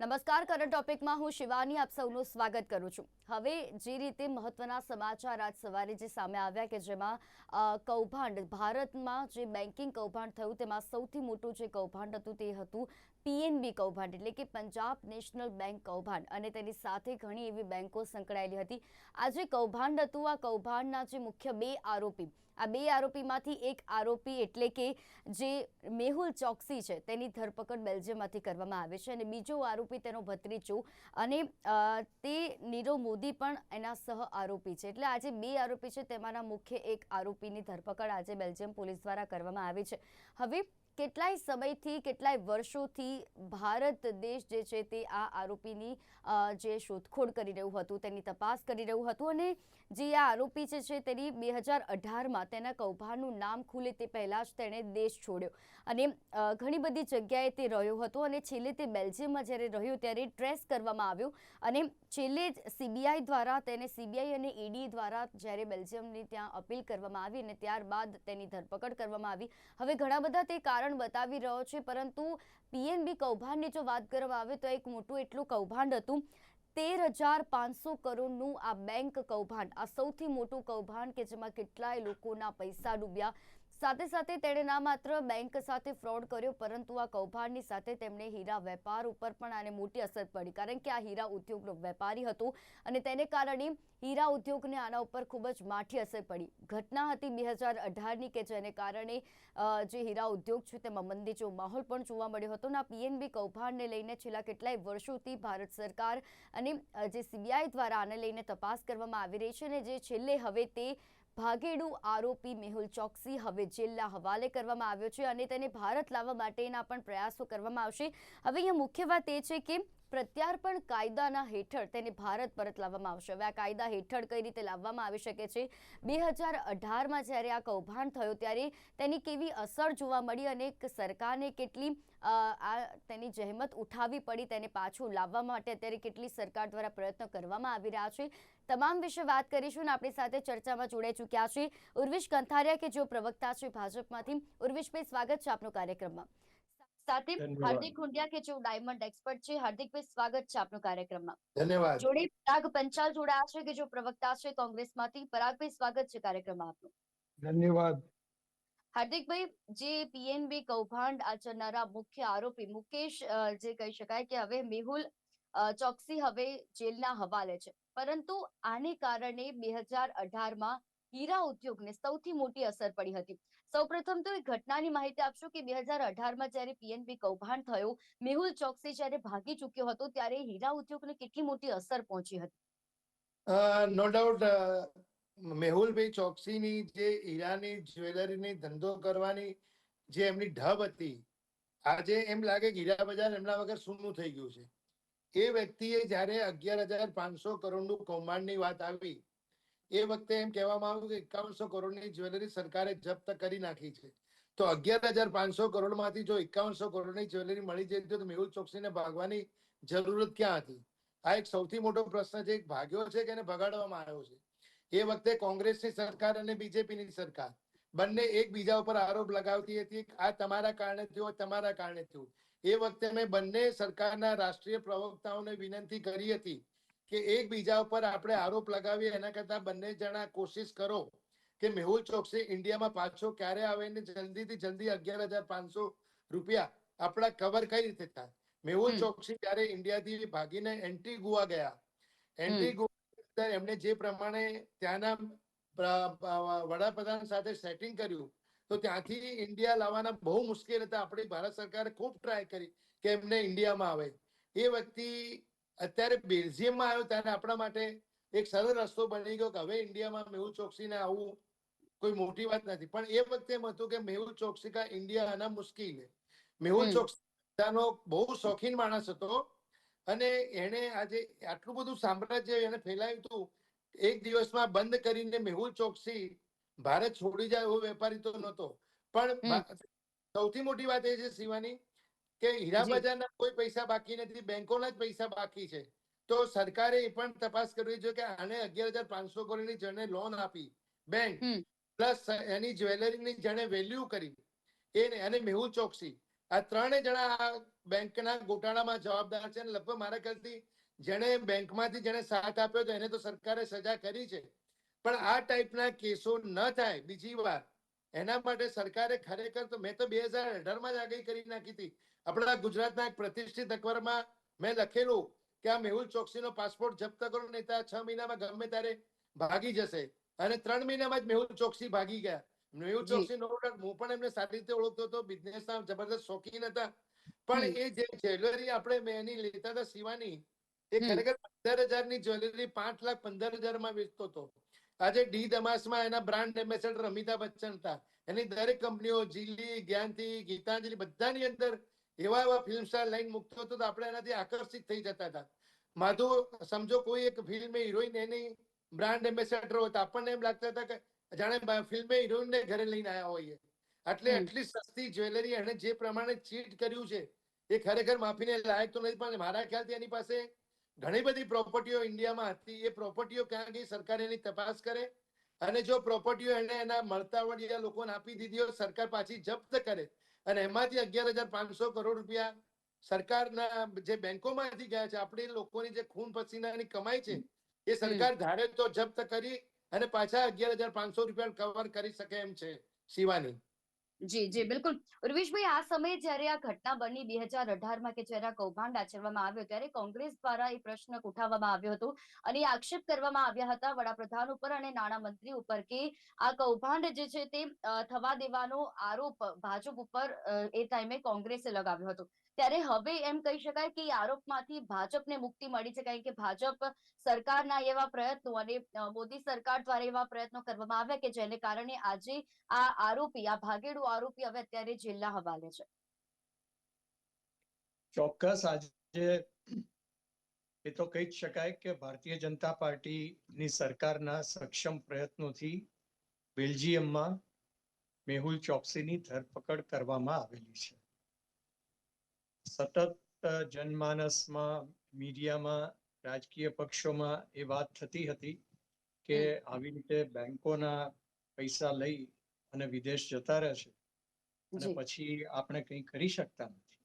નમસ્કાર કરંટ ટોપિકમાં હું શિવાની આપ સૌનું સ્વાગત કરું છું. હવે જે રીતે મહત્વના સમાચાર આજ સવારે જે સામે આવ્યા કે જેમાં કૌભાંડ, ભારતમાં જે બેન્કિંગ કૌભાંડ થયું તેમાં સૌથી મોટું જે કૌભાંડ હતું તે હતું પીએનબી કૌભાંડ, એટલે કે પંજાબ નેશનલ બેંક કૌભાંડ અને તેની સાથે ઘણી એવી બેંકો સંકળાયેલી હતી. આ જે કૌભાંડ હતું, આ કૌભાંડના જે મુખ્ય બે આરોપી, આ બે આરોપીમાંથી એક આરોપી એટલે કે જે મેહુલ ચોકસી છે, તેની ધરપકડ બેલ્જિયમમાંથી કરવામાં આવે છે અને બીજો આરોપી તેનો ભત્રીજો અને તે નીરવ મોદી પણ એના સહ આરોપી છે. એટલે આજે બે આરોપી છે, તેમાંના મુખ્ય એક આરોપીની ધરપકડ આજે બેલ્જિયમ પોલીસ દ્વારા કરવામાં આવી છે. હવે કેટલાય સમયથી, કેટલાય વર્ષોથી ભારત દેશ જે છે, તે આ આરોપીની જે શોધખોળ કરી રહ્યું હતું, તેની તપાસ કરી રહ્યું હતું અને જે આ આરોપી છે તેની બે હજાર અઢારમાં તેના કૌભાંડનું નામ ખુલે તે પહેલાં જ તેણે દેશ છોડ્યો. અને ઘણી બધી જગ્યાએ તે રહ્યો હતો અને છેલ્લે તે બેલ્જિયમમાં જ્યારે રહ્યો ત્યારે ટ્રેસ કરવામાં આવ્યો. અને છેલ્લે જ સીબીઆઈ દ્વારા તેને સીબીઆઈ અને ઈડી દ્વારા જ્યારે બેલ્જિયમની ત્યાં અપીલ કરવામાં આવી અને ત્યારબાદ તેની ધરપકડ કરવામાં આવી. હવે ઘણા બધા તે કારણ બતાવી રહ્યો છે, પરંતુ પીએનબી કૌભાંડની જો વાત કરવામાં આવે તો એક મોટું એટલું કૌભાંડ હતું તેર હજાર પાંચસો કરોડનું આ બેંક કૌભાંડ, આ સૌથી મોટું કૌભાંડ કે જેમાં કેટલાય લોકોના પૈસા ડૂબ્યા સાથે સાથે તેણે ના માત્ર બેંક સાથે ફ્રોડ કર્યો, પરંતુ આ કૌભાંડની સાથે તેમણે હીરા વેપાર ઉપર પણ આને મોટી અસર પડી, કારણ કે આ હીરા ઉદ્યોગનો વેપારી હતો અને તેને કારણે હીરા ઉદ્યોગને આના ઉપર ખૂબ જ માઠી અસર પડી. ઘટના હતી બે હજાર અઢારની કે જેને કારણે જે હીરા ઉદ્યોગ છે તેમાં મંદીજો માહોલ પણ જોવા મળ્યો હતો અને આ પીએનબી કૌભાંડને લઈને છેલ્લા કેટલાય વર્ષોથી ભારત સરકાર અને જે સીબીઆઈ દ્વારા આને લઈને તપાસ કરવામાં આવી રહી છે અને જે છેલ્લે હવે તે ભાગેડુ આરોપી મેહુલ ચોકસી હવે જેલના હવાલે કરવામાં આવ્યો છે અને તેને ભારત લાવવા માટેના પણ પ્રયાસો કરવામાં આવશે. હવે અહીંયા મુખ્ય વાત એ છે કે પ્રત્યાર્પણ કાયદાના હેઠળ તેને ભારત પરત લાવવામાં આવશે. હવે આ કાયદા હેઠળ કઈ રીતે લાવવામાં આવી શકે છે? બે હજાર અઢારમાં જ્યારે આ કૌભાંડ થયો ત્યારે તેની કેવી અસર જોવા મળી અને સરકારને કેટલી આ તેની જહેમત ઉઠાવવી પડી તેને પાછું લાવવા માટે અત્યારે કેટલી સરકાર દ્વારા પ્રયત્નો કરવામાં આવી રહ્યા છે? તમામ વિશે વાત કરીશું અને આપણી સાથે ચર્ચામાં જોડાઈ ચૂક્યા છે ઉર્વિશ કંથારિયા કે જેઓ પ્રવક્તા છે ભાજપમાંથી. ઉર્વિશભાઈ સ્વાગત છે આપનો કાર્યક્રમમાં. સાથે હાર્દિક હુંડિયા કે જેઓ ડાયમંડ એક્સપર્ટ છે. હાર્દિકભાઈ સ્વાગત છે આપનો કાર્યક્રમમાં. ધન્યવાદ. જોડે પરાગ પંચાલ જોડાયા છે કે જો પ્રવક્તા છે કોંગ્રેસમાંથી. પરાગભાઈ સ્વાગત છે કાર્યક્રમમાં આપનું. ધન્યવાદ. હાર્દિકભાઈ જે પીએનબી કૌભાંડ આચરનારા મુખ્ય આરોપી મુકેશ જે કહી શકાય કે હવે મેહુલ ચોકસી હવે જેલના હવાલે છે. પરંતુ આને કારણે બે હજાર અઢારમાં હીરા ઉદ્યોગને સૌથી મોટી અસર પડી હતી. સૌપ્રથમ તો એ ઘટનાની માહિતી આપશો કે બે હજાર અઢારમાં જ્યારે પીએનબી કૌભાંડ થયો, મેહુલ ચોકસી જ્યારે ભાગી ચૂક્યો હતો, ત્યારે હીરા ઉદ્યોગને કેટલી મોટી અસર પહોંચી હતી? નો ડાઉટ મેહુલભાઈ ચોકસીની જે હીરાની જ્વેલરીની ધંધો કરવાની જે એમની ઢબ હતી, આજે એમ લાગે કે હીરા બજાર એમના વગર સૂનું થઈ ગયું છે. એ વ્યક્તિએ જ્યારે અગિયાર હજાર પાંચસો કરોડનું કૌભાંડની વાત આવી, એ વખતે એમ કહેવામાં આવ્યું કે એકાવનસો કરોડની જ્વેલરી સરકારે જપ્ત કરી નાખી છે. તો અગિયાર હજાર પાંચસો કરોડમાંથી જો એકાવનસો કરોડની જ્વેલરી મળી જતી તો મેહુલ ચોકસીને ભાગવાની જરૂરત ક્યાં હતી? આ એક સૌથી મોટો પ્રશ્ન છે ભાગ્યો છે કે એને ભગાડવામાં આવ્યો છે? એ વખતે કોંગ્રેસની સરકાર અને બીજેપીની સરકાર બંને એકબીજા ઉપર આરોપ લગાવતી હતી આ તમારા કારણે થયું તમારા કારણે થયું. એ વખતે મેં બંને સરકારના રાષ્ટ્રીય પ્રવક્તાઓને વિનંતી કરી હતી કે એકબીજા ઉપર આપણે આરોપ લગાવીએ. એના કરતા બંને જણા કોશિશ કરો કે મેહુલ ચોકસી ઇન્ડિયામાં પાછો ક્યારે આવે ને જલ્દીથી જલ્દી અગિયાર હજાર પાંચસો રૂપિયા આપણા કવર કઈ રીતે થાય? મેહુલ. ચોકસી જ્યારે ઇન્ડિયાથી ભાગીને એન્ટી ગુવા ગયા. એન્ટી ગુવા એમણે જે પ્રમાણે ત્યાંના વડાપ્રધાન સાથે સેટિંગ કર્યું તો ત્યાંથી ઇન્ડિયા લાવવાના બહુ મુશ્કેલ હતા. આપણી ભારત સરકારે ખૂબ ટ્રાય કરી કે એમને ઇન્ડિયામાં આવે. એ વ્યક્તિ અત્યારે બેલ્જિયમમાં આવ્યો ત્યારે આપણા માટે એક સરળ રસ્તો બની ગયો કે હવે ઇન્ડિયામાં મેહુલ ચોકસીને આવવું કોઈ મોટી વાત નથી. પણ એ વખતે એમ હતું કે મેહુલ ચોકસી કા ઇન્ડિયા આના મુશ્કેલ મેહુલ હમ. ચોકસી પોતાનો બહુ શોખીન માણસ હતો અને એને આજે આટલું બધું સામ્રાજ્ય એને ફેલાયું હતું. એક દિવસમાં બંધ કરીને મેહુલ ચોકસી ભારત છોડી જાય એવો વેપારી તો નહોતો. પણ સૌથી મોટી વાત એ છે શિવાની કે હીરા બજારના કોઈ પૈસા બાકી નથી બેંકોના જ પૈસા બાકી છે. તો સરકારે એ પણ તપાસ કરવી જોઈએ કે આને અગિયાર હજાર પાંચસો કરોડની જણે લોન આપી બેંક પ્લસ એની જ્વેલરીની જણે વેલ્યુ કરી એને અને મેહુલ ચોકસી. આ ત્રણે જણા આ બેંકના ગોટાળામાં જવાબદાર છે અને લગભગ મારા ખ્યાલથી જેણે બેંકમાંથી જેણે સાથ આપ્યો તો એને તો સરકારે સજા કરી છે. પણ આ ટાઈપના કેસો ન થાય. બીજી વાર એના માટે સરકારે ખરેખર તો મેં તો બે હજાર અઢારમાં જ આગાહી કરી નાખી હતી. આપણા ગુજરાતના એક પ્રતિષ્ઠિત અખબારમાં મેં લખેલું કે આ મેહુલ ચોકસીનો પાસપોર્ટ જપ્ત કરો નહીં તો છ મહિનામાં ગમે ત્યારે ભાગી જશે. અને ત્રણ મહિનામાં જ મેહુલ ચોકસી ભાગી ગયા. મેહુલ ચોકસી નો હું પણ એમને સારી રીતે ઓળખતો હતો. બિઝનેસના જબરદસ્ત શોખીન હતા. પણ એ જે જ્વેલરી આપણે મેં એની લેતા હતા સીવાની એ ખરેખર પંદર હજારની જ્વેલરી પાંચ લાખ પંદર હજારમાં વેચતો હતો. આજે ડી દમાસમાં એના બ્રાન્ડ એમ્બેસેડર અમિતાભ બચ્ચન હતા. એની દરેક કંપનીઓ જીલી જ્ઞાનથી ગીતાંજલિ બધાની અંદર એવા એવા ફિલ્મ સ્ટાર લાઈન મૂકતો હતો તો આપણે એનાથી આકર્ષિત થઈ જતા હતા. માધુ સમજો કોઈ એક ફિલ્મ હિરોઈન એની બ્રાન્ડ એમ્બેસેડર હોય તો આપણને એમ લાગતા હતા કે જાણે ફિલ્મે હિરોઈનને ઘરે લઈને આવ્યા હોઈએ. એટલે. એટલી સસ્તી જ્વેલરી એને જે પ્રમાણે ચીટ કર્યું છે એ ખરેખર માફીને લાયક તો નથી પણ મારા ખ્યાલથી એની પાસે ઘણી બધી પ્રોપર્ટીઓ ઇન્ડિયામાં હતી. એ પ્રોપર્ટીઓ ક્યાં ગઈ સરકાર એની તપાસ કરે? અને જો પ્રોપર્ટીઓ એને એના મળતાવડિયા લોકોને આપી દીધી હોય સરકાર પાછી જપ્ત કરે. અને એમાંથી અગિયાર હજાર પાંચસો કરોડ રૂપિયા સરકારના જે બેંકોમાંથી ગયા છે આપણી લોકોની જે ખૂન પસીનાની કમાઈ છે એ સરકાર ધારે તો જપ્ત કરી અને પાછા અગિયાર હજાર પાંચસો રૂપિયા કવર કરી શકે એમ છે શિવાની. જી જી, બિલકુલ. ઉર્વિશભાઈ, આ સમયે જ્યારે આ ઘટના બની બે હજાર અઢારમાં કે જ્યારે આ કૌભાંડ આચરવામાં આવ્યો, ત્યારે કોંગ્રેસ દ્વારા એ પ્રશ્ન ઉઠાવવામાં આવ્યો હતો અને આક્ષેપ કરવામાં આવ્યા હતા વડાપ્રધાન ઉપર અને નાણામંત્રી ઉપર કે આ કૌભાંડ જે છે તે થવા દેવાનો આરોપ ભાજપ ઉપર એ ટાઈમે કોંગ્રેસે લગાવ્યો હતો. ત્યારે હવે એમ કહી શકાય કે આરોપમાંથી ભાજપને મુક્તિ મળી છે. કારણ કે ભાજપ સરકારના એવા પ્રયત્નો અને મોદી સરકાર દ્વારા એવા પ્રયત્નો કરવામાં આવ્યા કે જેને કારણે આજે આ આરોપી, આ ભાગેડુ આરોપી હવે અત્યારે જેલના હવાલે છે. ચોક્કસ આજે એ તો કહી જ શકાય કે ભારતીય જનતા પાર્ટીની સરકારના સક્ષમ પ્રયત્નોથી બેલ્જિયમમાં મેહુલ ચોકસીની ધરપકડ કરવામાં આવેલી છે. સતત જનમાનસમાં મીડિયામાં રાજકીય પક્ષોમાં એ વાત થતી હતી કે આવી રીતે બેંકોના પૈસા લઈ અને વિદેશ જતા રહે છે અને પછી આપણે કંઈ કરી શકતા નથી.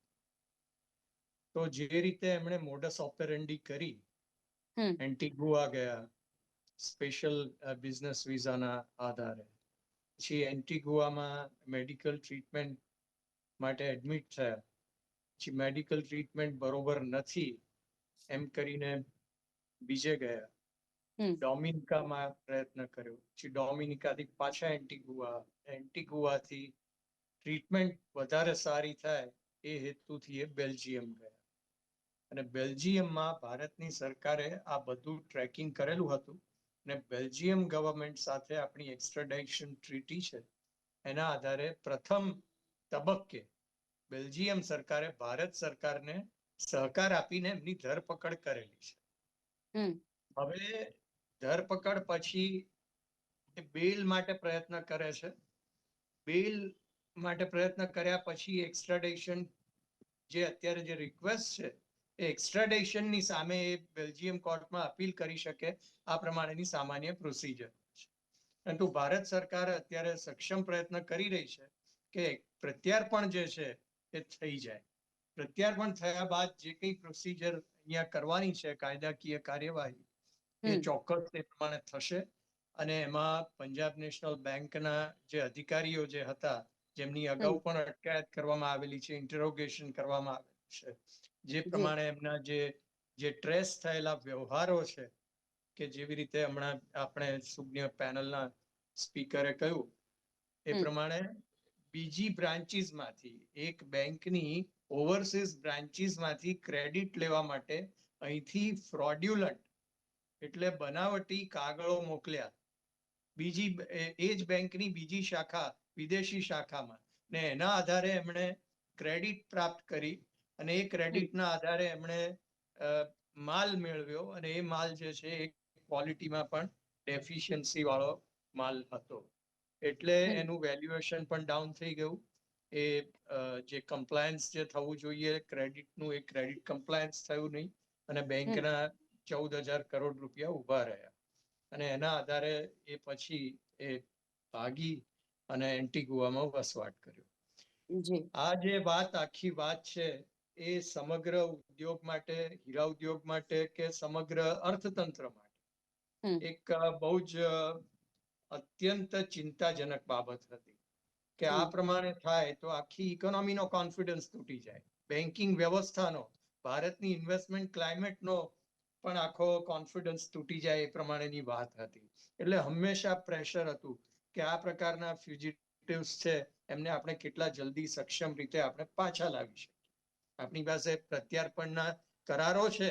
તો જે રીતે એમણે મોડસ ઓપેરન્ડી કરી. એન્ટીગુઆ ગયા સ્પેશિયલ બિઝનેસ વિઝાના આધારે. પછી એન્ટીગુઆમાં મેડિકલ ટ્રીટમેન્ટ માટે એડમિટ થયા. મેડિકલ ટ્રીટમેન્ટ બરોબર નથી એમ કરીને બીજે ગયા. ડોમિનિકામાં પ્રયત્ન કર્યો. પછી ડોમિનિકાથી પાછા એન્ટીગુઆ. એન્ટીગુઆથી ટ્રીટમેન્ટ વધારે સારી થાય એ હેતુથી એ બેલ્જિયમ ગયા. અને બેલ્જિયમમાં ભારતની સરકારે આ બધું ટ્રેકિંગ કરેલું હતું અને બેલ્જિયમ ગવર્મેન્ટ સાથે આપણી એક્સ્ટ્રાડાઇશન ટ્રીટી છે એના આધારે પ્રથમ તબક્કે બેલ્જિયમ સરકારે ભારત સરકારને સહકાર આપીને એમની ધરપકડ કરેલી છે. હવે ધરપકડ પછી બેલ માટે પ્રયત્ન કરે છે. બેલ માટે પ્રયત્ન કર્યા પછી એક્સ્ટ્રાડેશન જે અત્યારે જે રિક્વેસ્ટ છે એ એક્સ્ટ્રાડેશનની સામે એ બેલ્જિયમ કોર્ટમાં અપીલ કરી શકે આ પ્રમાણેની સામાન્ય પ્રોસિજર છે. પરંતુ ભારત સરકાર અત્યારે સક્ષમ પ્રયત્ન કરી રહી છે કે પ્રત્યાર્પણ જે છે એ થઈ જાય. પ્રત્યાર્પણ થયા બાદ જે કંઈ પ્રોસિજર અહીંયા કરવાની છે કાયદાકીય કાર્યવાહી એ ચોક્કસ તે પ્રમાણે થશે. અને એમાં પંજાબ નેશનલ બેંકના જે અધિકારીઓ જે હતા જેમની અગાઉ પણ અટકાયત કરવામાં આવેલી છે ઇન્ટરોગેશન કરવામાં આવેલું છે. જે પ્રમાણે એમના જે જે ટ્રેસ થયેલા વ્યવહારો છે કે જેવી રીતે હમણાં આપણે સુજ્ઞ પેનલના સ્પીકરે કહ્યું એ પ્રમાણે બીજી બ્રાન્ચીસમાંથી એક બેંકની ઓવરસીઝ બ્રાન્ચીસમાંથી ક્રેડિટ લેવા માટે અહીંથી ફ્રોડ્યુલન્ટ એટલે બનાવટી કાગળો મોકલ્યા. બીજી એ- જ બેંકની બીજી શાખા, વિદેશી શાખામાં. ને એના આધારે એમણે ક્રેડિટ પ્રાપ્ત કરી અને એ ક્રેડિટના આધારે એમણે માલ મેળવ્યો અને એ માલ જે છે એ ક્વોલિટીમાં પણ ડેફિશિયન્સી વાળો માલ હતો. એટલે એનું વેલ્યુએશન પણ ડાઉન થઈ ગયું. એ જે કમ્પ્લાયન્સ જે થવું જોઈએ ક્રેડિટનું એ ક્રેડિટ કમ્પ્લાયન્સ થયું નહીં. અને બેંકના ચૌદ હજાર કરોડ રૂપિયા ઊભા રહ્યા. અને એના આધારે એ પછી એ ભાગી અને એન્ટીગુઆમાં વસવાટ કર્યો. આ જે વાત આખી વાત છે એ સમગ્ર ઉદ્યોગ માટે હીરા ઉદ્યોગ માટે કે સમગ્ર અર્થતંત્ર માટે. એક બહુ જ અત્યંત ચિંતાજનક બાબત હતી કે આ પ્રમાણે થાય તો આખી ઇકોનોમીનો કોન્ફિડન્સ તૂટી જાય. બેન્કિંગ વ્યવસ્થાનો ભારતની ઇન્વેસ્ટમેન્ટ ક્લાઇમેટનો પણ આખો કોન્ફિડન્સ તૂટી જાય એ પ્રમાણેની વાત હતી. એટલે હંમેશા પ્રેશર હતું કે આ પ્રકારના ફ્યુજિટિવ્સ છે એમને આપણે કેટલા જલ્દી સક્ષમ રીતે આપણે પાછા લાવી શકીએ. આપણી પાસે પ્રત્યાર્પણના કરારો છે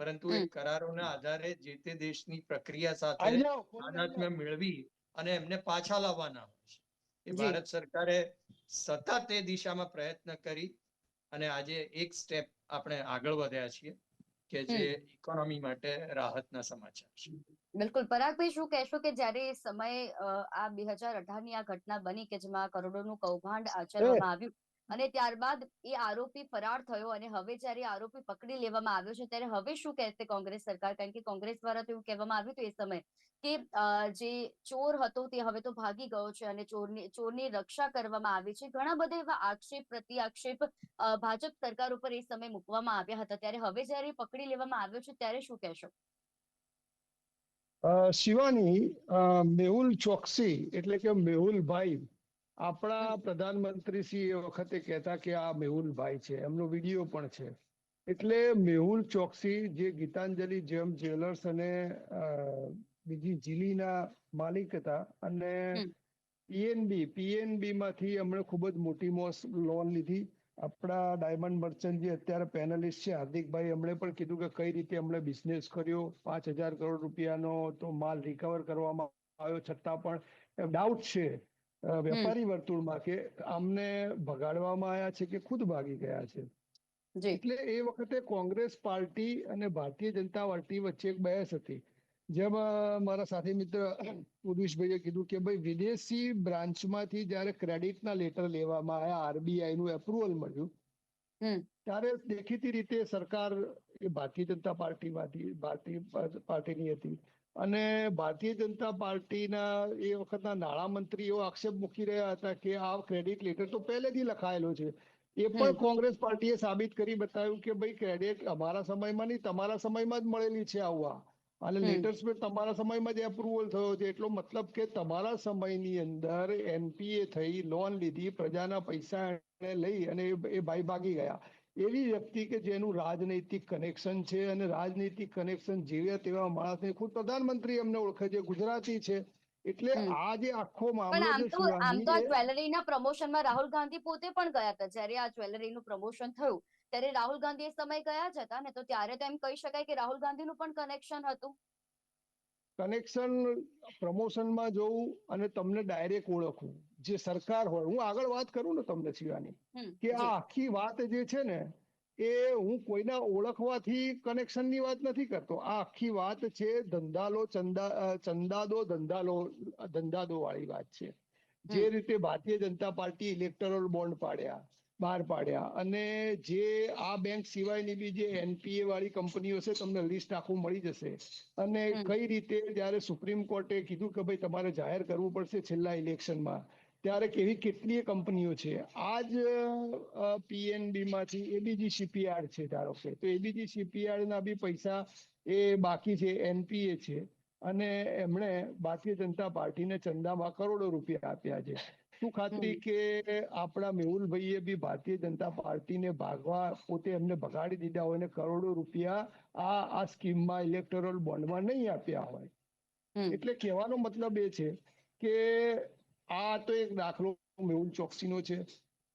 પરંતુ એ કરારોના આધારે જે તે દેશની પ્રક્રિયા સાથે મેળવી અને એમને પાછા લાવવાના હોય છે. એ ભારત સરકારે સતત એ દિશામાં પ્રયત્ન કરી અને આજે એક સ્ટેપ આપણે આગળ વધ્યા છીએ કે જે ઇકોનોમી માટે રાહતના સમાચાર છે. બિલકુલ. પરાગભાઈ શું કહેશો કે જ્યારે સમય આ બે હજાર અઢારની આ ઘટના બની કે જેમાં કરોડોનું કૌભાંડ આચરવામાં આવ્યું? અને ત્યારબાદ એ આરોપી ફરાર થયો અને હવે જ્યારે આરોપી પકડી લેવામાં આવ્યો છે, ત્યારે હવે શું કહેશે કોંગ્રેસ સરકાર? કારણ કે કોંગ્રેસ દ્વારા તો એવું કહેવામાં આવ્યું હતું એ સમયે કે જે ચોર હતો તે હવે તો ભાગી ગયો છે અને ચોરની ચોરની રક્ષા કરવામાં આવી છે. ઘણા બધા એવા આક્ષેપ પ્રતિ આક્ષેપ ભાજપ સરકાર ઉપર એ સમયે મૂકવામાં આવ્યા હતા. ત્યારે હવે જ્યારે પકડી લેવામાં આવ્યો છે, ત્યારે શું કહેશો? શિવાની મેહુલ ચોકસી એટલે કે મેહુલભાઈ આપણા પ્રધાનમંત્રી શ્રી એ વખતે કહેતા કે આ મેહુલભાઈ છે એમનો વીડિયો પણ છે. એટલે મેહુલ ચોકસી જે ગીતાંજલિ જેમ જ્વેલર્સ અને બીજી જીલીના માલિક હતા અને પીએનબી પીએનબી માંથી એમણે ખૂબ જ મોટી મોસ લોન લીધી. આપણા ડાયમંડ મર્ચન્ટ જે અત્યારે પેનલિસ્ટ છે હાર્દિકભાઈ એમણે પણ કીધું કે કઈ રીતે એમણે બિઝનેસ કર્યો. પાંચ હજાર કરોડ રૂપિયાનો તો માલ રિકવર કરવામાં આવ્યો છતાં પણ ડાઉટ છે વેપારી વર્તુળમાં કે આમને ભગાડવામાં આવ્યા છે કે ખુદ ભાગી ગયા છે. એટલે એ વખતે કોંગ્રેસ પાર્ટી અને ભારતીય જનતા પાર્ટી વચ્ચે એક બહેસ હતી. જેમાં મારા સાથી મિત્ર ઉર્વિશભાઈએ કીધું કે ભાઈ વિદેશી બ્રાન્ચમાંથી જ્યારે ક્રેડિટના લેટર લેવામાં આવ્યા આરબીઆઈ નું એપ્રુવલ મળ્યું ત્યારે દેખીતી રીતે સરકાર એ ભારતીય જનતા પાર્ટીમાંથી ભારતીય પાર્ટીની હતી. અને ભારતીય જનતા પાર્ટીના એ વખતના નાણામંત્રી એવો આક્ષેપ મૂકી રહ્યા હતા કે આ ક્રેડિટ લેટર તો પહેલેથી લખાયેલો છે. એ પણ કોંગ્રેસ પાર્ટીએ સાબિત કરી બતાવ્યું કે ભાઈ ક્રેડિટ અમારા સમયમાં નહીં તમારા સમયમાં જ મળેલી છે આવવા અને લેટર્સ પર તમારા સમયમાં જ એપ્રુવલ થયો છે. એટલો મતલબ કે તમારા સમયની અંદર એનપીએ થઈ લોન લીધી પ્રજાના પૈસા લઈ અને એ ભાઈ ભાગી ગયા. એવી વ્યક્તિ કે જેનું રાજનૈતિક કનેક્શન છે અને રાજનૈતિક કનેક્શન જેવા તેવા માણસને ખુદ પ્રધાનમંત્રી એમને ઓળખે છે ગુજરાતી છે. એટલે આ જે આખો મામલો આમ તો આમ તો આ જ્વેલરીના પ્રમોશનમાં રાહુલ ગાંધી પોતે પણ ગયા હતા. જ્યારે આ જ્વેલરીનું પ્રમોશન થયું ત્યારે રાહુલ ગાંધી એ સમય ગયા જ હતા ને તો ત્યારે તો એમ કહી શકાય કે રાહુલ ગાંધીનું પણ કનેક્શન હતું. કનેક્શન પ્રમોશનમાં જવું અને તમને ડાયરેક્ટ ઓળખવું જે સરકાર હોય હું આગળ વાત કરું ને તમને શિવાની કે આ આખી વાત જે છે ને એ હું કોઈના ઓળખવાથી કનેક્શનની વાત નથી કરતો. આ આખી વાત છે ધંધાલો ચંદા ચંદાદો ધંધાલો ધંધાદો વાળી વાત છે. જે રીતે Bharatiya Janata party electoral bond પાડ્યા બહાર પાડ્યા અને જે આ બેંક સિવાયની બી જે એનપીએ વાળી કંપનીઓ છે તમને લિસ્ટ આખું મળી જશે. અને કઈ રીતે જ્યારે સુપ્રીમ કોર્ટે કીધું કે ભાઈ તમારે જાહેર કરવું પડશે છેલ્લા ઇલેક્શનમાં ત્યારે કેવી કેટલીય કંપનીઓ છે. આજ પીએનબી માંથી એબીજી સીપીઆર છે ધારો કે તો એબીજી શિપયાર્ડ ના બી પૈસા એ બાકી છે એનપીએ છે. અને એમણે ભારતીય જનતા પાર્ટીને ચંદામાં કરોડો રૂપિયા આપ્યા છે. શું ખાતરી કે આપણા મેહુલભાઈએ બી ભારતીય જનતા પાર્ટીને ભાગવા પોતે એમને ભગાડી દીધા હોય ને કરોડો રૂપિયા આ આ સ્કીમમાં ઇલેક્ટોરલ બોન્ડમાં નહીં આપ્યા હોય. એટલે કહેવાનો મતલબ એ છે કે આ તો એક દાખલો મેહુલ ચોકસીનો છે.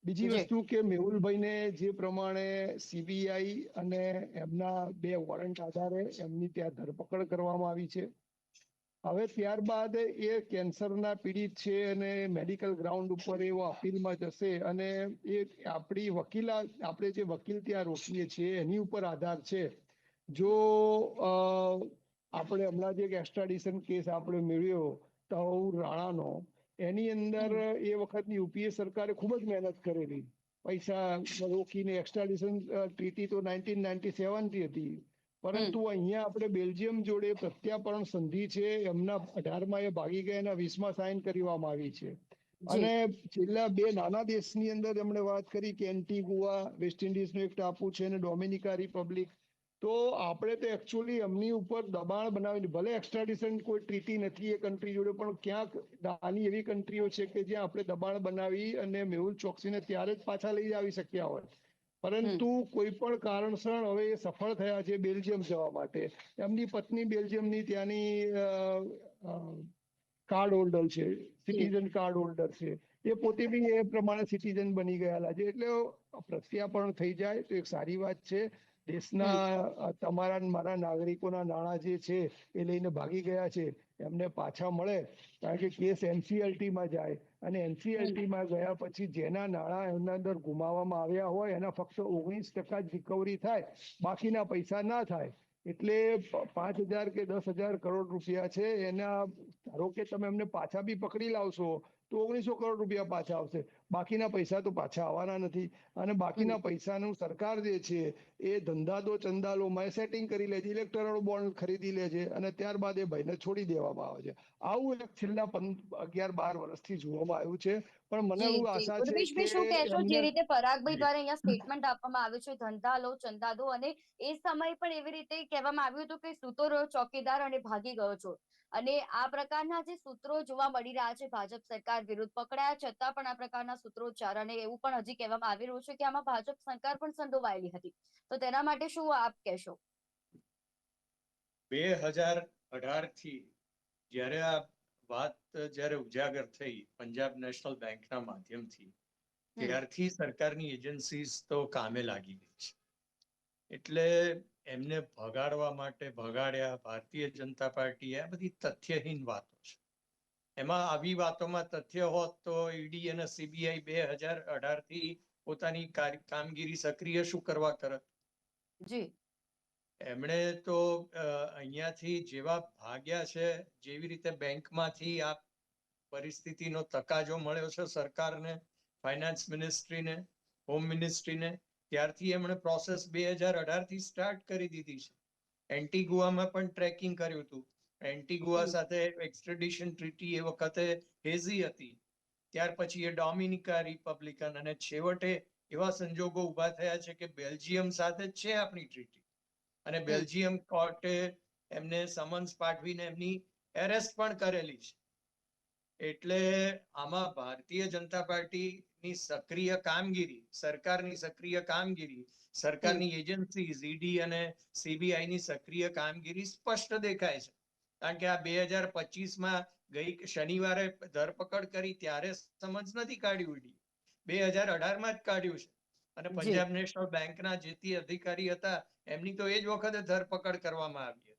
બીજી વસ્તુ કે મેહુલભાઈને જે પ્રમાણે સીબીઆઈ અને એમના બે વોરંટ આધારે એમની ત્યાં ધરપકડ કરવામાં આવી છે. હવે ત્યારબાદ એ કેન્સરના પીડિત છે અને મેડિકલ ગ્રાઉન્ડ ઉપર એવો અપીલમાં જશે અને એ આપણી વકીલા આપણે જે વકીલ ત્યાં રોકીએ છીએ એની ઉપર આધાર છે. જો આપણે હમણાં જે એક એક્સ્ટ્રાડિશન કેસ આપણે મેળવ્યો તહુર રાણાનો એની અંદર એ વખતની યુપીએ સરકારે ખૂબ જ મહેનત કરેલી. પૈસા રોકીને એક્સ્ટ્રાડિશન ટ્રીટી તો નાઇન્ટીન નાઇન્ટી સેવનથી હતી. પરંતુ અહીંયા આપણે બેલ્જિયમ જોડે પ્રત્યાપરણ સંધિ છે એમના અઢારમાં એ ભાગી ગયા એના વીસમાં સાઇન કરવામાં આવી છે. અને છેલ્લા બે નાના દેશની અંદર એમણે વાત કરી કે એન્ટીગુઆ વેસ્ટ ઇન્ડિઝનો એક ટાપુ છે અને ડોમિનિકા રિપબ્લિક તો આપણે તો એકચ્યુઅલી એમની ઉપર દબાણ બનાવીને ભલે એક્સ્ટ્રાડિશન કોઈ ટ્રીટી નથી એ કન્ટ્રી જોડે પણ ક્યાંક નાની એવી કન્ટ્રીઓ છે કે જ્યાં આપણે દબાણ બનાવી અને મેહુલ ચોકસીને ત્યારે જ પાછા લઈ આવી શક્યા હોય. પરંતુ કોઈ પણ કારણસર હવે એ સફળ થયા છે બેલ્જિયમ જવા માટે. એમની પત્ની બેલ્જિયમની ત્યાંની કાર્ડ હોલ્ડર છે સિટીઝન કાર્ડ હોલ્ડર છે. એ પોતે બી એ પ્રમાણે સિટીઝન બની ગયેલા છે. એટલે પ્રત્યાપણ થઈ જાય તો એક સારી વાત છે. દેશના તમારા મારા નાગરિકોના નાણાં જે છે એ લઈને ભાગી ગયા છે એમને પાછા મળે કારણ કે કેસ એનસીએલટી માં જાય અને એનસીએલટી માં ગયા પછી જેના નાણાં એમના અંદર ગુમાવવામાં આવ્યા હોય એના ફક્ત ઓગણીસ ટકા જ રિકવરી થાય બાકીના પૈસા ના થાય. એટલે પાંચ હજાર કે દસ હજાર કરોડ રૂપિયા છે એના ધારો કે તમે એમને પાછા બી પકડી લાવશો તો ઓગણીસો કરોડ રૂપિયા પાછા આવશે. બાકીના પૈસા તો પાછા આવવાના નથી. અને બાકીના પૈસાનું સરકાર જે છે એ ધંધાદો ચંદાલોમાં સેટિંગ કરી લે છે ઇલેક્ટોરલ બોન્ડ ખરીદી લે છે અને ત્યારબાદ એ ભાઈને છોડી દેવામાં આવે છે. આવું એક છેલ્લા અગિયાર બાર વર્ષથી જોવામાં આવ્યું છે. પણ મને એવું આશા છે ઉર્મિશભાઈ શું કહેશો? જે રીતે પરાગભાઈ દ્વારા અહીંયા સ્ટેટમેન્ટ આપવામાં આવ્યું છે ધંધા લો ચંદા દો અને એ સમય પણ એવી રીતે કહેવામાં આવ્યું હતું કે સૂતો રહ્યો ચોકીદાર અને ભાગી ગયો છો. અને આ પ્રકારના જે સૂત્રો જોવા મળી રહ્યા છે ભાજપ સરકાર વિરુદ્ધ પકડાયા છતાં પણ આ પ્રકારના સૂત્રોચ્ચાર અને એવું પણ હજી કહેવામાં આવી રહ્યું છે કે આમાં ભાજપ સરકાર પણ સંડોવાયેલી હતી. તો તેના માટે શું આપ કહેશો? બે હજાર અઢારથી જ્યારે આ વાત જ્યારે ઉજાગર થઈ પંજાબ નેશનલ બેંકના માધ્યમથી ત્યારથી સરકારની એજન્સીસ તો કામે લાગી ગઈ છે. એટલે એમને ભગાડવા માટે ભગાડ્યા ભારતીય જનતા પાર્ટી આ બધી તથ્યહીન વાતો એમાં આવી વાતોમાં તથ્ય હોત તો ઈડી અને સીબીઆઈ બે હજાર અઢારથી પોતાની કામગીરી સક્રિય શું કરવા કરત જી. એમણે તો અહીંયાથી જેવા ભાગ્યા છે જેવી રીતે બેંકમાંથી આ પરિસ્થિતિનો તકાજો મળ્યો છે સરકારને ફાઇનાન્સ મિનિસ્ટ્રીને હોમ મિનિસ્ટ્રીને ત્યારથી એમણે પ્રોસેસ બે હજાર અઢારથી સ્ટાર્ટ કરી દીધી છે. એન્ટીગુઆમાં પણ ટ્રેકિંગ કર્યું હતું. એન્ટીગુઆ સાથે એક્સ્ટ્રેડિશન ટ્રીટી એ વખતે હેઝી હતી. ત્યાર પછી એ ડોમિનિકા રિપબ્લિકન અને છેવટે એવા સંજોગો ઊભા થયા છે કે બેલ્જિયમ સાથે જ છે આપણી ટ્રીટી. અને બેલ્જિયમ કોર્ટે એમને સમન્સ પાઠવીને એમની એરેસ્ટ પણ કરેલી છે. એટલે આમાં ભારતીય જનતા પાર્ટીની સક્રિય કામગીરી સરકારની સક્રિય કામગીરી સરકારની એજન્સી ઈડી અને સીબીઆઈ ની સક્રિય કામગીરી સ્પષ્ટ દેખાય છે. કારણ કે આ બે હજાર પચીસમાં ગઈ શનિવારે ધરપકડ કરી ત્યારે સમજ નથી કાઢી ઉડી. બે હજાર અઢારમાં જ કાઢ્યું છે. અને પંજાબ નેશનલ બેંકના જે તે અધિકારી હતા એમની તો એ જ વખતે ધરપકડ કરવામાં આવી હતી.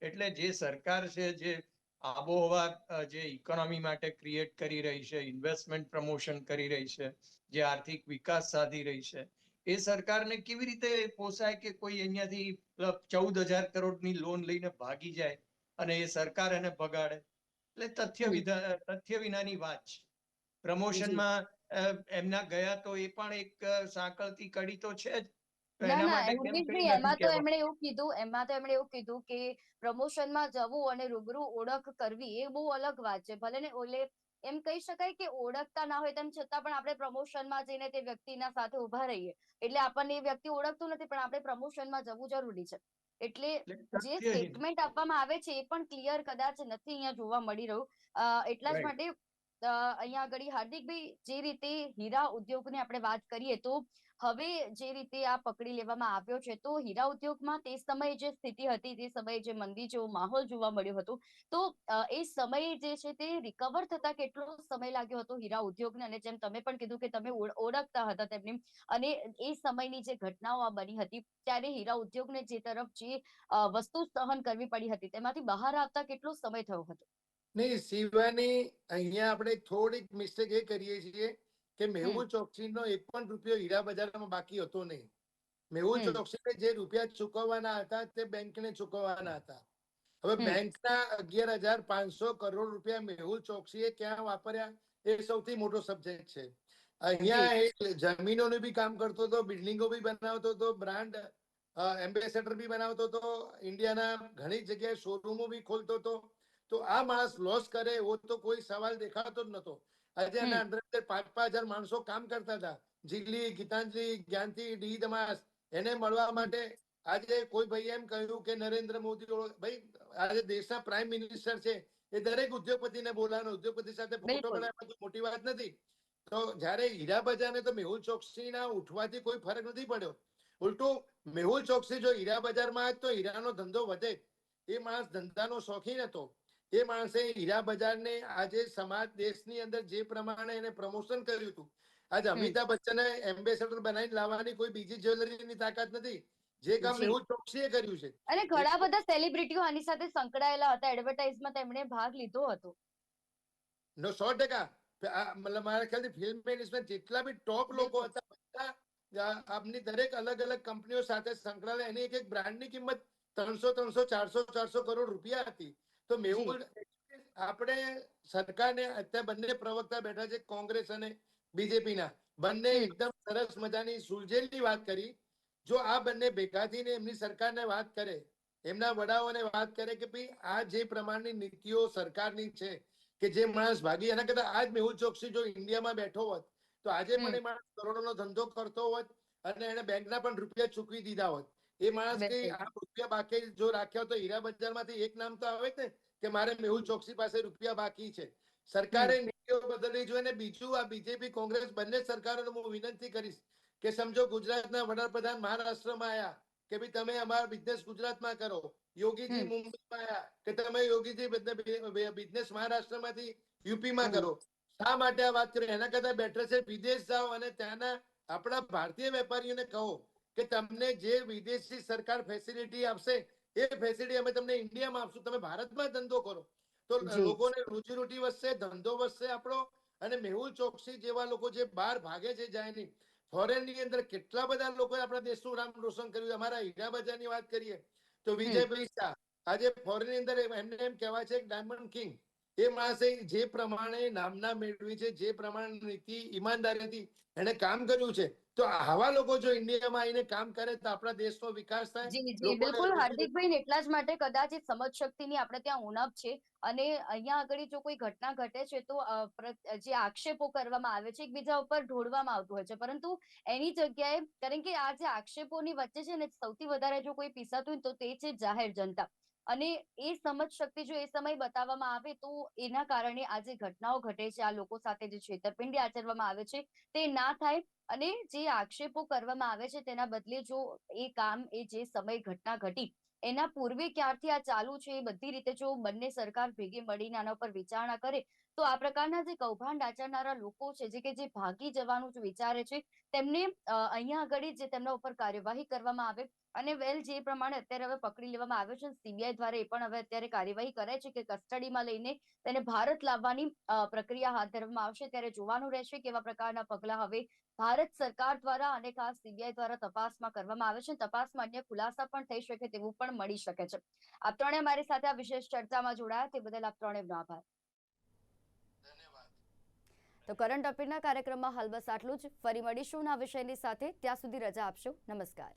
એટલે જે સરકાર છે જે આબોહવા જે ઇકોનોમી માટે ક્રિએટ કરી રહી છે ઇન્વેસ્ટમેન્ટ પ્રમોશન કરી રહી છે જે આર્થિક વિકાસ સાધી રહી છે એ સરકારને કેવી રીતે પોસાય કે કોઈ અહીંયાથી ચૌદ હજાર કરોડની લોન લઈને ભાગી જાય? અને એ સરકાર એને ભગાડે એટલે તથ્ય. વિધા તથ્ય વિનાની વાત છે. પ્રમોશનમાં એમના ગયા તો એ પણ એક સાંકળતી કડી તો છે જ. એમાં તો એમણે એવું કીધું એમાં તો એમણે એવું કીધું કે પ્રમોશનમાં જવું અને રૂબરૂ ઓળખ કરવી એ બહુ અલગ વાત છે. ભલે ને ઓલે એમ કહી શકાય કે ઓળખતા ના હોય તેમ છતાં પણ આપણે પ્રમોશનમાં જઈને તે વ્યક્તિના સાથે ઊભા રહીએ. એટલે આપણને એ વ્યક્તિ ઓળખતું નથી પણ આપણે પ્રમોશનમાં જવું જરૂરી છે. એટલે જે. સ્ટેટમેન્ટ આપવામાં આવે છે એ પણ ક્લિયર કદાચ નથી અહીંયા જોવા મળી રહ્યું અ, એટલા જ માટે અહીંયા આગળ હાર્દિકભાઈ જે રીતે હીરા ઉદ્યોગની આપણે વાત કરીએ તો હવે જે રીતે આ પકડી લેવામાં આવ્યો છે, તો હીરા ઉદ્યોગમાં તે સમયે જે સ્થિતિ હતી, તે સમયે જે મંદી જેવો માહોલ જોવા મળ્યો હતો, તો એ સમયે જે છે તે રિકવર થતા કેટલો સમય લાગ્યો હતો હીરા ઉદ્યોગને? અને જેમ તમે પણ કીધું કે તમે ઓળખતા હતા તેમની, અને એ સમયની જે ઘટનાઓ આ બની હતી, ત્યારે હીરા ઉદ્યોગને જે તરફ જે વસ્તુ સહન કરવી પડી હતી, તેમાંથી બહાર આવતા કેટલો સમય થયો હતો? નહીં શિવાની અહીંયા આપણે થોડીક મિસ્ટેક એ કરીએ છીએ કે મેહુલ ચોકસીનો એક પણ રૂપિયો હીરા બજારમાં બાકી હતો નહીં. મેહુલ. ચોકસીને જે રૂપિયા ચૂકવવાના હતા તે બેંકને ચૂકવવાના હતા. હવે બેંકના અગિયાર હજાર પાંચસો કરોડ રૂપિયા મેહુલ ચોકસીએ ક્યાં વાપર્યા? એ સૌથી મોટો સબ્જેક્ટ છે. અહીંયા એ જમીનોનું બી કામ કરતો હતો બિલ્ડિંગો બી બનાવતો હતો બ્રાન્ડ એમ્બેસેડર બી બનાવતો હતો ઇન્ડિયાના ઘણી જગ્યાએ શોરૂમો બી ખોલતો હતો. તો આ માણસ લોસ કરે એવો તો કોઈ સવાલ દેખાતો જ નતો આજે. એના અંદર અંદર પાંચ પાંચ હજાર માણસો કામ કરતા હતા. જીગલી ગીતાંજલિ જ્ઞાનથી ડી દમાસ એને મળવા માટે આજે કોઈ ભાઈ એમ કહ્યું કે નરેન્દ્ર મોદી ભાઈ આજે દેશના પ્રાઇમ મિનિસ્ટર છે. એ દરેક ઉદ્યોગપતિને બોલાવાનો ઉદ્યોગપતિ સાથે ફોટો. પડાવવા મોટી વાત નથી. તો જ્યારે હીરા બજારને તો મેહુલ ચોકસીના ઉઠવાથી કોઈ ફરક નથી પડ્યો. ઉલટું મેહુલ ચોકસી જો હીરા બજારમાં તો હીરાનો ધંધો વધે. એ માણસ ધંધાનો શોખીન હતો. એ માણસે હીરા બજારને આજે સમાજ દેશની અંદર જે પ્રમાણે એને પ્રમોશન કર્યું હતું. આજે અમિતાભ બચ્ચને એમ્બેસેડર બનાવીને લાવવાની કોઈ બીજી જ્વેલરીની તાકાત નથી. જે કામ મેહુલ ચોકસીએ કર્યું છે. અને ઘણા બધા સેલિબ્રિટીઓ આની સાથે સંકળાયેલા હતા. એડવર્ટાઇઝમાં તેમણે ભાગ લીધો હતો. નો સો ટકા. મતલબ મારા ખ્યાલથી ફિલ્મ મેનેજમેન્ટ જેટલા બી ટોપ લોકો હતા બધા આપની દરેક અલગ અલગ કંપનીઓ સાથે સંકળાયેલા. એની એક એક બ્રાન્ડની કિંમત ત્રણસો ત્રણસો ચારસો ચારસો કરોડ રૂપિયા હતી. તો મેહુલ આપણે સરકારને અત્યારે બંને પ્રવક્તા બેઠા છે કોંગ્રેસ અને બીજેપીના. બંને એકદમ સરસ મજાની સુલઝેલની વાત કરી. જો આ બંને ભેગા થઈને એમની સરકારને વાત કરે એમના વડાઓને વાત કરે કે ભાઈ આ જે પ્રમાણની નીતિઓ સરકારની છે કે જે માણસ ભાગી એના કરતા આજ મેહુલ ચોકસી જો ઇન્ડિયામાં બેઠો હોત તો આજે પણ એ માણસ કરોડોનો ધંધો કરતો હોત અને એને બેંકના પણ રૂપિયા ચૂકવી દીધા હોત. એ માણસ કે આ રૂપિયા બાકી જો રાખ્યા તો હીરા બજારમાંથી એક નામ તો આવે ને કે મારે મેહુલ ચોકસી પાસે રૂપિયા બાકી છે. સરકારે નીતિઓ બદલવી જોઈએ બીજું આ બીજેપી કોંગ્રેસ બંને સરકારોને હું વિનંતી કરીશ કે સમજો ગુજરાતના વડાપ્રધાન મહારાષ્ટ્રમાં આવ્યા કે ભાઈ તમે અમારા બિઝનેસ ગુજરાતમાં કરો. યોગીજી. મુંબઈમાં આવ્યા કે તમે યોગીજી બિઝનેસ મહારાષ્ટ્રમાંથી યુપીમાં. કરો. શા માટે આ વાત કરી? એના કરતા બેટર છે. વિદેશ જાઓ અને ત્યાંના આપણા ભારતીય વેપારીઓને કહો. કે તમને જે વિદેશી સરકાર ફેસિલિટી આપશે એ ફેસિલિટી અમે તમને ઇન્ડિયામાં આપશું. તમે ભારતમાં ધંધો કરો. તો. લોકોને રોજીરોટી વધશે ધંધો વધશે આપણો અને મેહુલ ચોકસી જેવા લોકો જે બહાર ભાગે છે જાય નહીં ફોરેનની અંદર કેટલા બધા લોકોએ આપણા દેશનું નામ રોશન કર્યું અમારા હીરા બજારની વાત કરીએ તો વિજયભાઈ શાહ આજે ફોરેનની અંદર એમને એમ કહેવાય છે ડાયમંડ કિંગ. એ માણસે જે પ્રમાણે નામના મેળવી છે જે પ્રમાણે નીતિ ઈમાનદારીથી એને કામ કર્યું છે. તો આવા લોકો જો ઇન્ડિયામાં આવીને કામ કરે તો આપણા દેશનો વિકાસ થાય? જી જી બિલકુલ. હાર્દિકભાઈ એટલા જ માટે કદાચ સમજ શક્તિની આપણે ત્યાં ઉણપ છે. અને અહીંયા આગળ જો કોઈ ઘટના ઘટે છે તો જે આક્ષેપો કરવામાં આવે છે એકબીજા ઉપર ઢોળવામાં આવતું હોય છે. પરંતુ એની જગ્યાએ કારણ કે આ જે આક્ષેપોની વચ્ચે છે ને સૌથી વધારે જો કોઈ પીસાતું હોય તો તે છે જાહેર જનતા. અને એ સમજ શક્તિ જો એ સમય બતાવવામાં આવે તો એના કારણે આ જે ઘટનાઓ ઘટે છે. આ લોકો સાથે જે છેતરપિંડી આચરવામાં આવે છે તે ના થાય. અને જે આક્ષેપો કરવામાં આવે છે તેના બદલે જો એ કામ, એ જે સમય ઘટના ઘટી, એના પૂર્વે ક્યારથી આ ચાલુ છે એ બધી રીતે જો બંને સરકાર ભેગી મળીને આના પર વિચારણા કરે, તો આ પ્રકારના જે કૌભાંડ આચરનારા લોકો છે, જે કે જે ભાગી જવાનું જ વિચારે છે, તેમને અહીંયા આગળ જે તેમના ઉપર કાર્યવાહી કરવામાં આવે અને વેલ જે પ્રમાણે અત્યારે હવે પકડી લેવામાં આવ્યો છે, સીબીઆઈ દ્વારા એ પણ હવે અત્યારે કાર્યવાહી કરે છે કે કસ્ટડીમાં લઈને તેને ભારત લાવવાની પ્રક્રિયા હાથ ધરવામાં આવશે, ત્યારે જોવાનું રહેશે કેવા પ્રકારના પગલા હવે ભારત સરકાર દ્વારા અને ખાસ સીબીઆઈ દ્વારા તપાસમાં કરવામાં આવે છે. તપાસમાં અન્ય ખુલાસા પણ થઈ શકે તેવું પણ મળી શકે છે. આપ ત્રણે મારી સાથે આ વિશેષ ચર્ચામાં જોડાયા. તે બદલ આપ ત્રણેયનો આભાર. તો કરંટ અફેરના કાર્યક્રમમાં હાલ બસ આટલું જ. ફરી મળીશું આ વિષયની સાથે. ત્યાં સુધી રજા આપશો. નમસ્કાર.